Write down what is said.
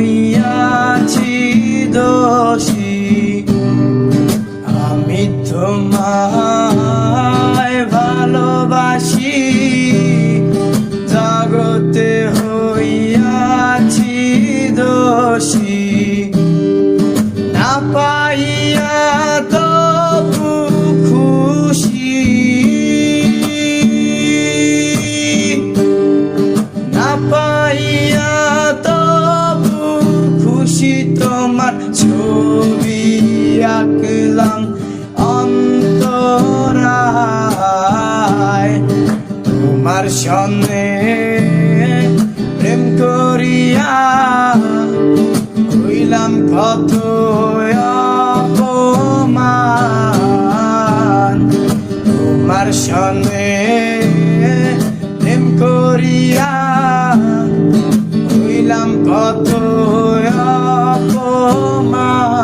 Yeah. থাকলাম অন্তরায়। তোমার সন্নে প্রেম করিয়া হইলাম কত তোমার সন্নে কত অপমান।